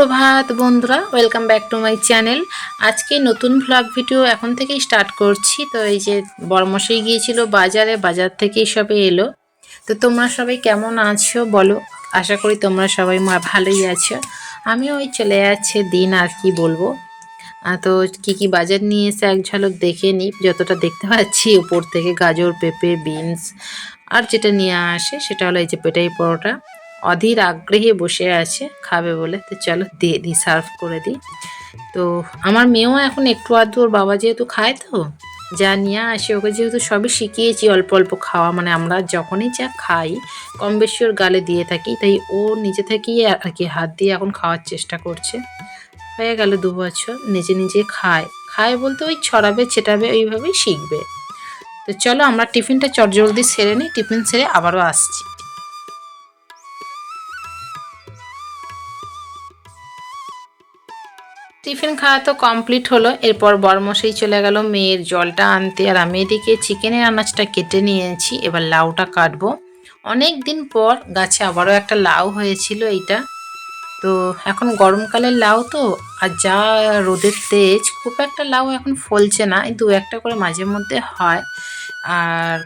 সুপ্রভাত বন্ধুরা welcome back to my channel আজকে নতুন ভ্লগ ভিডিও এখন থেকেই স্টার্ট করছি। তো এই যে বড়মশাই গিয়েছিল বাজারে, বাজার থেকেই সবে এলো। তো তোমরা সবাই কেমন আছো বলো? আশা করি তোমরা সবাই ভালোই আছো। আমিও ওই চলে যাচ্ছে দিন আর কি বলব। তো কি কি বাজার নিয়ে এসে এক ঝলক দেখে নিই যতটা দেখতে পাচ্ছি, উপর থেকে গাজর, পেঁপে, বিনস, আর যেটা নিয়ে আসে সেটা হলো এই যে পেটাই পরোটা। অধীর আগ্রহে বসে আছে, খাবে বলে। তো চলো দিয়ে দিই সার্ভ করে দিই। তো আমার মেয়েও এখন একটু আধটু, ওর বাবা যেহেতু খায় তো, যা নিয়ে আসে, ওকে যেহেতু সবই শিখিয়েছি, অল্প অল্প খাওয়া মানে আমরা যখনই যা খাই, কম বেশি ওর গালে দিয়ে থাকি, তাই ও নিজে থেকেই আর কি হাত দিয়ে এখন খাওয়ার চেষ্টা করছে। হয়ে গেল দু বছর, নিজে নিজে খায়। খায় বলতে ওই ছড়াবে, ছেটাবে, ওইভাবেই শিখবে। তো চলো আমরা টিফিনটা চটজলদি সেরে নিই, টিফিন সেরে আবারও আসছি। টিফিন খাওয়া তো কমপ্লিট হলো, এরপর বরমশাই চলে গেল মেয়ের জলটা আনতে। আর আমি এদিকে চিকেনের আনাজটা কেটে নিয়েছি, এবার লাউটা কাটবো। অনেক দিন পর গাছে আবারও একটা লাউ হয়েছিল এইটা। তো এখন গরমকালের লাউ তো, আর যা রোদের তেজ, খুব একটা লাউ এখন ফলছে না দু একটা করে মাঝে মধ্যে হয়। আর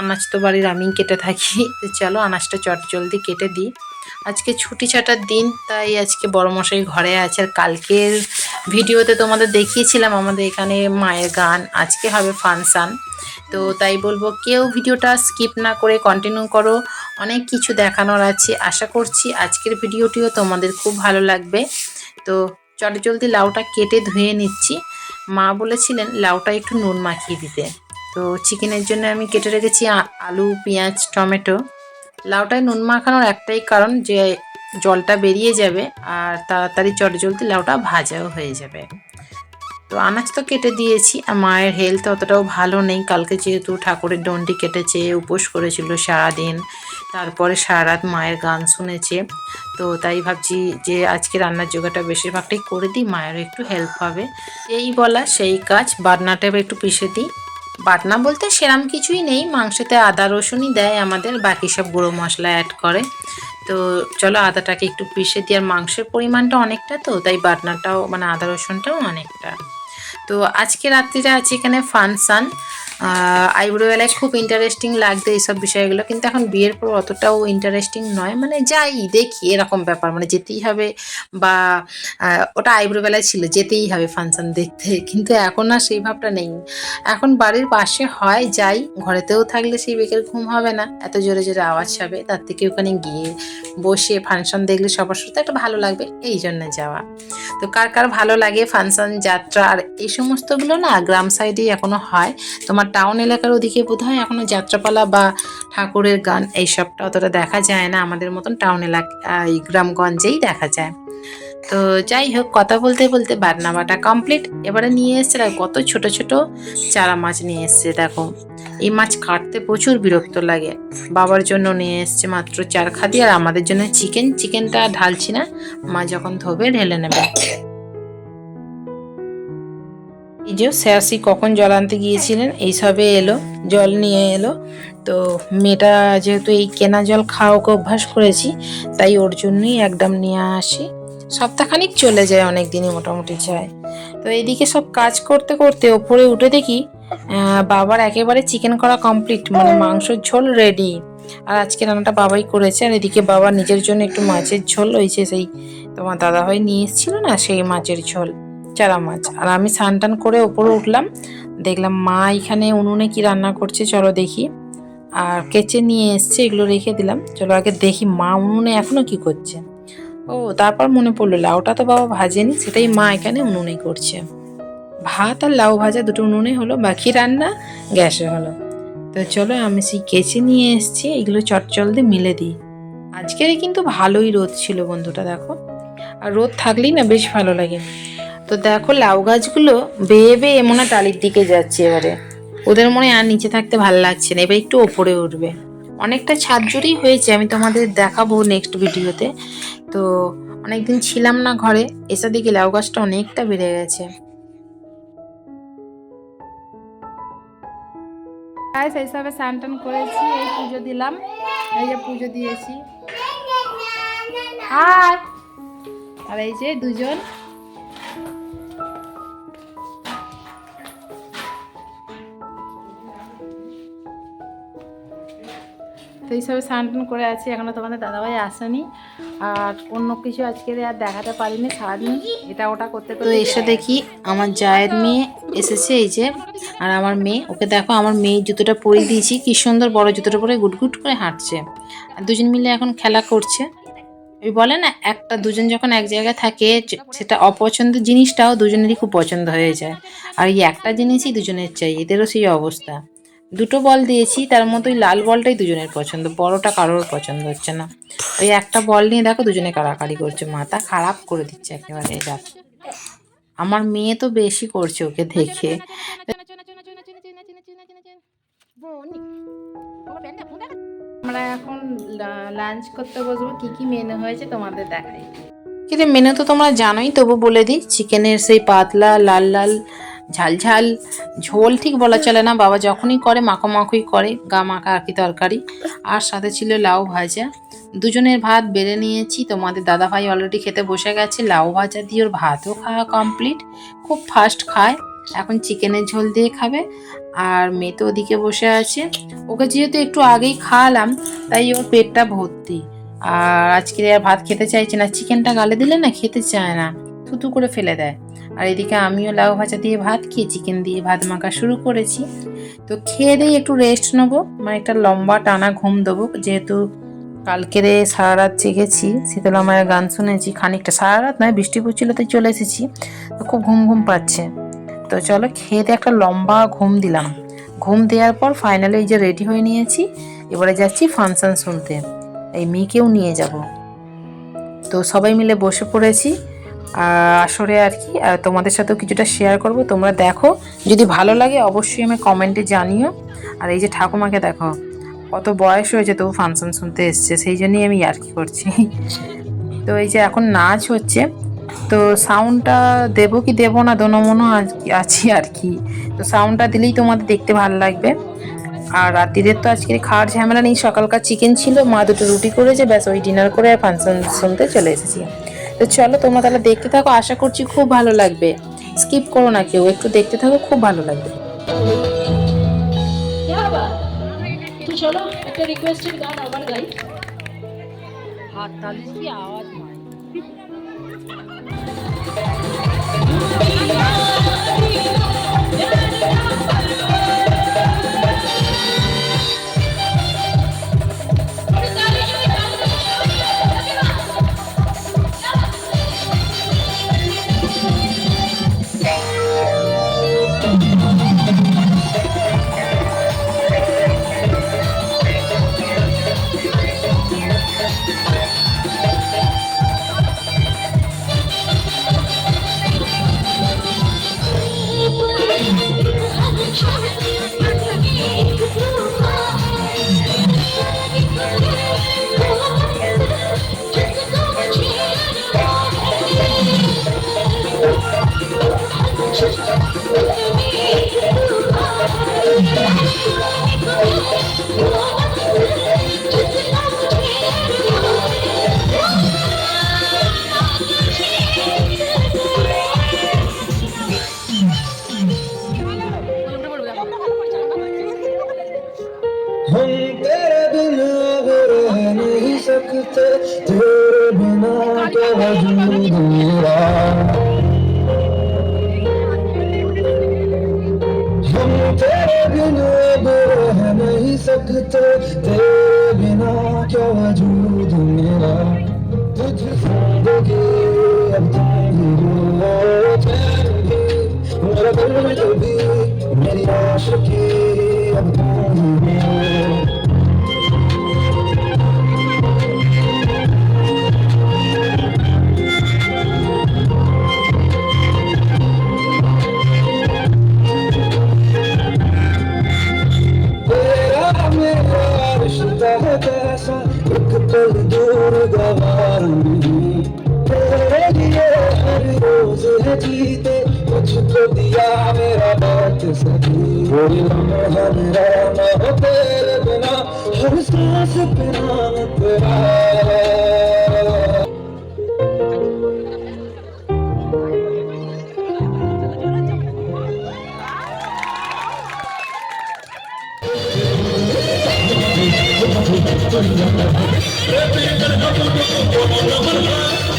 আনাজ তো বাড়ির আমি কেটে থাকি চলো আনাজটা চট জলদি কেটে দিই। আজকে ছুটি ছাটার দিন, তাই আজকে বড় মশাই ঘরে আছে। আর কালকের ভিডিওতে তোমাদের দেখিয়েছিলাম আমাদের এখানে মায়ের গান, আজকে হবে ফাংশান। তো তাই বলব, কেউ ভিডিওটা স্কিপ না করে কন্টিনিউ করো। অনেক কিছু দেখানোর আছে। আশা করছি আজকের ভিডিওটিও তোমাদের খুব ভালো লাগবে। তো চট জলদি লাউটা কেটে ধুয়ে নিচ্ছি। মা বলেছিলেন লাউটা একটু নুন মাখিয়ে দিতে। তো চিকেনের জন্য আমি কেটে রেখেছি আলু, পেঁয়াজ, টমেটো। লাউটায় নুন মাখানোর একটাই কারণ যে জলটা বেরিয়ে যাবে আর তাড়াতাড়ি চট জলদি লাউটা ভাজাও হয়ে যাবে। তো আনাজ তো কেটে দিয়েছি আর মায়ের হেলথ অতটাও ভালো নেই। কালকে যেহেতু ঠাকুরের ডন্ডি কেটেছে, উপোস করেছিল সারাদিন, তারপরে সারা রাত মায়ের গান শুনেছে। তো তাই ভাবছি যে আজকে রান্নার জোগাটা বেশিরভাগটাই করে দিই, মায়েরও একটু হেল্প হবে। এই বলা সেই কাজ বাটনাটা একটু পিষে দিই। বাটনা বলতে সেরাম কিছুই নেই, মাংসতে আদা রসুনই দেয় আমাদের, বাকি সব গুঁড়ো মশলা অ্যাড করে। তো চলো আদাটাকে একটু পিষে দিয়ে আর মাংসের পরিমাণটা অনেকটা তো, তাই বাটনাটাও মানে আদা রসুনটাও অনেকটা। তো আজকে রাত্রিটা আছে এখানে ফানসান। আইব্রোবেলায় খুব ইন্টারেস্টিং লাগতো এইসব বিষয়গুলো, কিন্তু এখন বিয়ের পর অতটাও ইন্টারেস্টিং নয়। মানে যাই দেখি, এরকম ব্যাপার। মানে যেতেই হবে বা ওটা আইব্রোবেলায় ছিল, যেতেই হবে ফাংশন দেখতে। কিন্তু এখন আর সেই ভাবটা নেই। এখন বাড়ির পাশে হয়, যাই। ঘরেতেও থাকলে সেই বেকের ঘুম হবে না। এত জোরে জোরে আওয়াজ হবে। তার থেকে ওখানে গিয়ে বসে ফাংশন দেখলে সবার সাথে একটা ভালো লাগবে। এই জন্য যাওয়া। তো কার কার ভালো লাগে ফাংশন, যাত্রা আর এই সমস্তগুলো না, গ্রাম সাইডেই এখনও হয়। তোমার টাউন এলাকার ওদিকে বোধ হয় এখনও যাত্রাপালা বা ঠাকুরের গান এইসবটা অতটা দেখা যায় না। আমাদের মতন টাউন এলাকা এই গ্রামগঞ্জেই দেখা যায়। তো যাই হোক, কথা বলতে বলতে বাটনা বাটা কমপ্লিট এবারে নিয়ে এসছে আর কত ছোট ছোট চারা মাছ নিয়ে এসছে, দেখো। এই মাছ কাটতে প্রচুর বিরক্ত লাগে। বাবার জন্য নিয়ে এসছে মাত্র চার খাদি, আর আমাদের জন্য চিকেন চিকেনটা ঢালছি না। মা যখন ধোবে, ঢেলে নেবে। এই যে শ্যাসি কখন জল আনতে গিয়েছিলেন? এই সবে এলো, জল নিয়ে এলো। তো মেয়েটা যেহেতু এই কেনা জল খাওয়া ওকে অভ্যাস করেছি, তাই ওর জন্যই একদম নিয়ে আসি। সপ্তাহখানিক চলে যায় অনেক দিনই মোটামুটি যায়। তো এইদিকে সব কাজ করতে করতে ওপরে উঠে দেখি বাবার একেবারে চিকেন করা কমপ্লিট মানে মাংসের ঝোল রেডি। আর আজকে রান্নাটা বাবাই করেছে, আর এদিকে বাবা নিজের জন্য একটু মাছের ঝোল হয়েছে সেই তোমার দাদা দাদাভাই নিয়ে এসেছিল না, সেই মাছের ঝোল। চারা মাছ। আর আমি স্নান টান করে ওপরে উঠলাম। দেখলাম মা এখানে উনুনে কি রান্না করছে, চলো দেখি। আর কেচে নিয়ে এসছে, এগুলো রেখে দিলাম। চলো আগে দেখি মা উনুনে এখনও কি করছে। ও, তারপর মনে পড়ল, লাউটা তো বাবা ভাজেনি, সেটাই মা এখানে উনুনে করছে। ভাত আর লাউ ভাজা দুটো উনুনে হলো, বাকি রান্না গ্যাসে হলো। তো চলো আমি সেই কেচে নিয়ে এসছি, এগুলো চটচল দিয়ে মিলে দিই। আজকের কিন্তু ভালোই রোদ ছিল বন্ধুটা, দেখো। আর রোদ থাকলেই না বেশ ভালো লাগে। তো দেখো লাউ গাছগুলো বেয়ে বেয়ে মনে টালির দিকে যাচ্ছে এবারে। ওদের মনে আর নিচে থাকতে ভালো লাগছে না, এবার একটু ওপরে উঠবে। অনেকটা ছাদ জুড়েই হয়েছে, আমি তোমাদের দেখাবো নেক্সট ভিডিওতে তো অনেকদিন ছিলাম না ঘরে, এসে দিকে লাউ গাছটা অনেকটা বেড়ে গেছে। গাইস এইসবে স্নান টান করেছি, এই পুজো দিলাম, এই যে পুজো দিয়েছি। আর এই যে দুজন তো এইসবে স্নান টান করে আছি এখনও তোমাদের দাদাভাই আসেনি। আর অন্য কিছু আজকে আর দেখাতে পারিনি সারাদিন। এটা ওটা করতে তো করতে এসে দেখি আমার জায়ের মেয়ে এসেছে এই যে আর আমার মেয়ে ওকে দেখো আমার মেয়ে জুতোটা পরিয়ে দিয়েছি কি সুন্দর বড় জুতোটা পরে গুটগুট করে হাঁটছে। আর দুজন মিলে এখন খেলা করছে। ওই বলে না একটা দুজন যখন এক জায়গায় থাকে সেটা অপছন্দ জিনিসটাও দুজনেরই খুব পছন্দ হয়ে যায়। আর এই একটা জিনিসই দুজনের চাই এদেরও সেই অবস্থা। দুটো বল দিয়েছি তার মধ্যে ওই লাল বলটাই দুজনের পছন্দ বড়টা কারোর পছন্দ হচ্ছে না। ওই একটা বল নিয়ে দেখো দুজনে কাড়াকাড়ি করছে মাথা খারাপ করে দিচ্ছে একেবারে এটা আমার মেয়ে তো বেশি করছে ওকে দেখে। আমরা এখন লাঞ্চ করতে বসবো কি কি মেনু হয়েছে তোমাদের দেখাই। কিন্তু মেনু তো তোমরা জানোই তবু বলে দিই চিকেনের সেই পাতলা লাল লাল ঝাল ঝাল, ঝোল ঠিক বলা চলে না। বাবা যখনই করে, মাখো মাখোই করে, গা মাখা আর কি তরকারি। আর সাথে ছিল লাউ ভাজা। দুজনের ভাত বেড়ে নিয়েছি। তোমাদের দাদা ভাই অলরেডি খেতে বসে গেছে। লাউ ভাজা দিয়ে ওর ভাতও খাওয়া কমপ্লিট খুব ফাস্ট খায়। এখন চিকেনের ঝোল দিয়ে খাবে। আর মেয়ে তো ওদিকে বসে আছে। ওকে যেহেতু একটু আগেই খাওয়ালাম, তাই ওর পেটটা ভর্তি। আর আজকে আর ভাত খেতে চাইছে না। চিকেনটা গালে দিলে না খেতে চায় না। থুতু করে ফেলে দেয়। আর এদিকে আমিও লাউ ভাজা দিয়ে ভাত খেয়ে চিকেন দিয়ে ভাত মাখা শুরু করেছি। তো খেয়ে দিয়ে একটু রেস্ট নেব। মানে একটা লম্বা টানা ঘুম দেবো। যেহেতু কালকের সারা রাত জেগেছি শীতলা মায়ের গান শুনেছি। খানিকটা সারা রাত নয়, বৃষ্টি পড়ছিল তাই চলে এসেছি। তো খুব ঘুম ঘুম পাচ্ছে। তো চলো খেয়ে দিয়ে একটা লম্বা ঘুম দিলাম। ঘুম দেওয়ার পর ফাইনালি এই যে রেডি হয়ে নিয়েছি। এবারে যাচ্ছি ফাংশন শুনতে। এই মেয়েকেও নিয়ে যাব। তো সবাই মিলে বসে পড়েছি। আসরে আর কি তোমাদের সাথেও কিছুটা শেয়ার করব। তোমরা দেখো, যদি ভালো লাগে অবশ্যই আমি কমেন্টে জানিও। আর এই যে ঠাকুমাকে দেখো, কত বয়স হয়েছে তবু ফাংশন শুনতে এসছে, সেই জন্যই আমি আর কি করছি। তো এই যে এখন নাচ হচ্ছে, তো সাউন্ডটা দেবো কি দেবো না, দোনোমনো আছি আর কি। তো সাউন্ডটা দিলেই তোমাদের দেখতে ভালো লাগবে। আর রাত্রিদের তো আজকে খাওয়ার ঝামেলা নেই, সকালকার চিকেন ছিল, মা দুটো রুটি করেছে, ব্যাস ওই ডিনার করে আর ফাংশন শুনতে চলে এসেছি। তো চলো তোমরা তাহলে দেখতে থাকো, আশা করছি খুব ভালো লাগবে। স্কিপ করো না কেউ, একটু দেখতে থাকো, খুব ভালো লাগবে। চলো, একটা রিকোয়েস্টেড গান আবার গাই। কি আওয়াজ নয় हम तेरे बिना अब रह नहीं सकते तेरे बिना क्या वजूद मेरा हम तेरे बिना अब रह नहीं सकते तेरे बिना क्या वजूद मेरा तुझ जिंदगी अब तुम ही हो चैन भी मेरा दर्द भी मेरी आशिकी मेरा ना हो तेरे बिना हर सांस पे नाम तेरा Repeat that,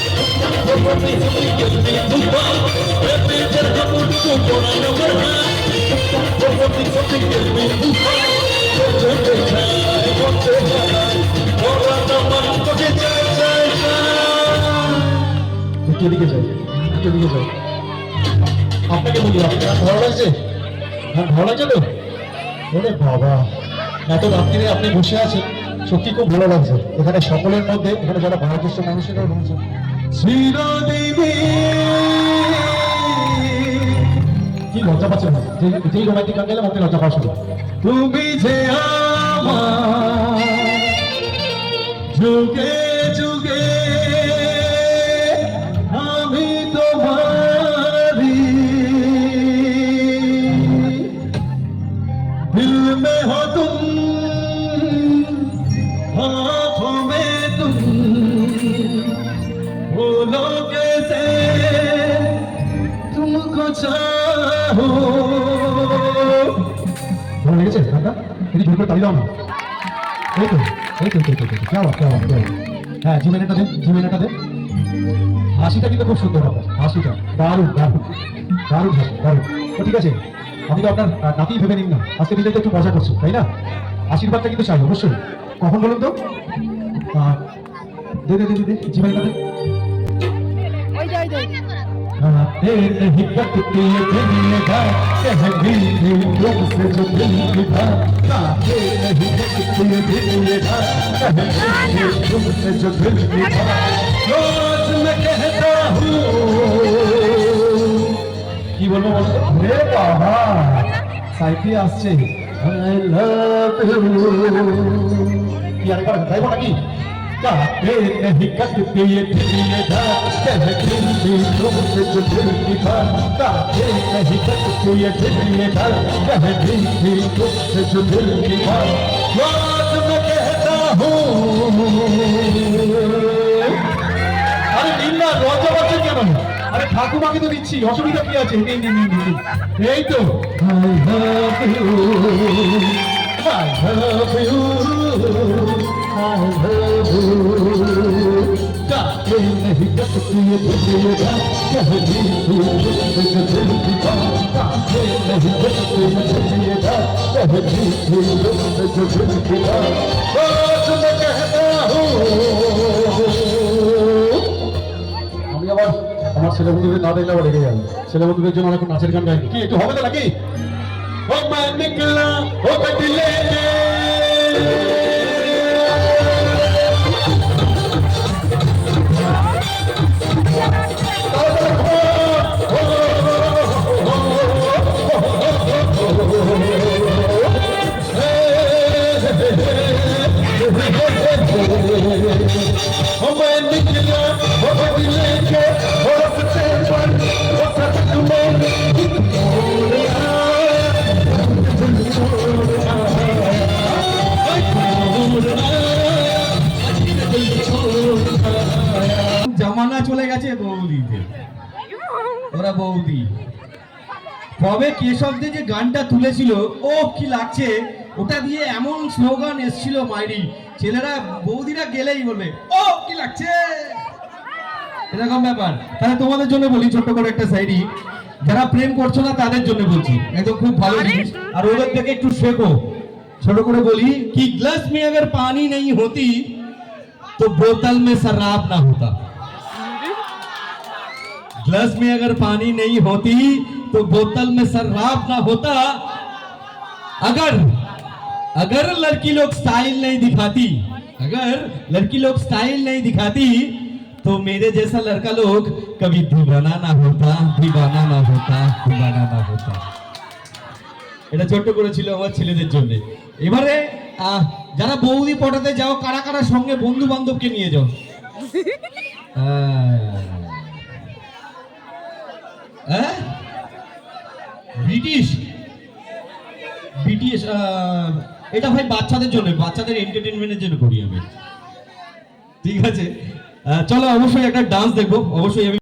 আপনাকে ভালো লাগছে? ভালো লাগছে তো? বাবা, এত আপনি বসে আছেন, সত্যি খুব ভালো লাগছে। এখানে সকলের মধ্যে, এখানে যারা বয়োজ্যেষ্ঠ মানুষেরাও রয়েছে চিরদিনই কি লজ্জা পাচ্ছেন না যেই রোমান্টিক গান গেলে মধ্যে লজ্জা পাওয়া শুরু তুমি যে আমার, যুগে যুগে ভালো লেগেছে গানটা এটি জোর করে তালি দাও না। এই তো এই তো এই তো কেমন কেমন কেমন হ্যাঁ জিমেনাটা দে জিমেনাটা দে। হাসিটা কিন্তু খুব সুন্দর আপনার হাসিটা। দারুণ দারুণ দারুণ হাসি তো ঠিক আছে আপনি তো আপনার ভেবে নিন না। আজকে দিনে একটু মজা করছে তাই না? আশীর্বাদটা কিন্তু চাই অবশ্যই। কখন বলুন তো? দে দে দে দে, দে দে। आते नहीं कटती दुनिया का कह भी लोग से जो दिल की बात आते नहीं कटती दुनिया का कह भी लोग से जो दिल की बात रोज मैं कहता हूँ কি বলবো বলতো রে বাবা সাইতে আসছে আই লাভ ইউ কি আরেকবার গাইবো নাকি काटे नहीं कटती ये दुनिया का कह भी लोग से जो दिल की बात काटे नहीं कटती ये दुनिया का कह भी लोग से जो दिल की बात बात मैं कहता हूँ আরে নিন না লজ্জা পাচ্ছেন কেন আরে ঠাকুমাকে তো দিচ্ছি অসুবিধা কি আছে নিন নিন নিন নিন। এই তো I love you I love you I love you কাকে नहीं कटती ये दुनिया कह दी तू मुझसे जो दिल की बात काके नहीं कटती ये दुनिया कह दी तू मुझसे जो दिल की बात बात मैं कहता हूँ আমি আবার আমার ছেলে বন্ধুদের না দেখলে আবার রেগে যাবে ছেলে বন্ধুদের জন্য এখন নাচের গান গাইনি কি একটু হবে তো নাকি ও मैं निकला ओ बदले গেছে বৌদিতে ওরা বৌদি কবে কেশবদে যে গানটা তুলেছিল ও কি লাগছে ওটা দিয়ে এমন স্লোগান এসছিল মাইরি ছেলেরা বৌদিরা গেলেই বলবে ও কি লাগছে এরকম ব্যাপার তাহলে তোমাদের জন্য বলি ছোট্ট করে একটা সাইডি যারা প্রেম করছো না তাদের জন্য বলছি একদম খুব ভালো জিনিস আর ওদের থেকে একটু শেখো ছোট করে বলি কি গ্লাস में अगर पानी नहीं होती तो बोतल में शराब ना होता ग्लास में अगर पानी नहीं होती तो बोतल में शराब ना होता अगर अगर लड़की लोग स्टाइल नहीं दिखाती अगर लड़की लोग स्टाइल नहीं दिखाती तो मेरे जैसा लड़का लोग कभी दीवाना ना होता दीवाना ना होता दीवाना ना होता এটা ছোট্ট করেছিল আমার ছেলেদের জন্য এবারে আহ, যারা বৌদি পটাতে যাও কারা কারা সঙ্গে বন্ধু বান্ধবকে নিয়ে যাও আহ, হ্যাঁ? ব্রিটিশ? ব্রিটিশ এটা ভাই বাচ্চাদের জন্য, বাচ্চাদের এন্টারটেনমেন্টের জন্য করি আমি। ঠিক আছে? চলো অবশ্যই একটা ডান্স দেখব। অবশ্যই আমি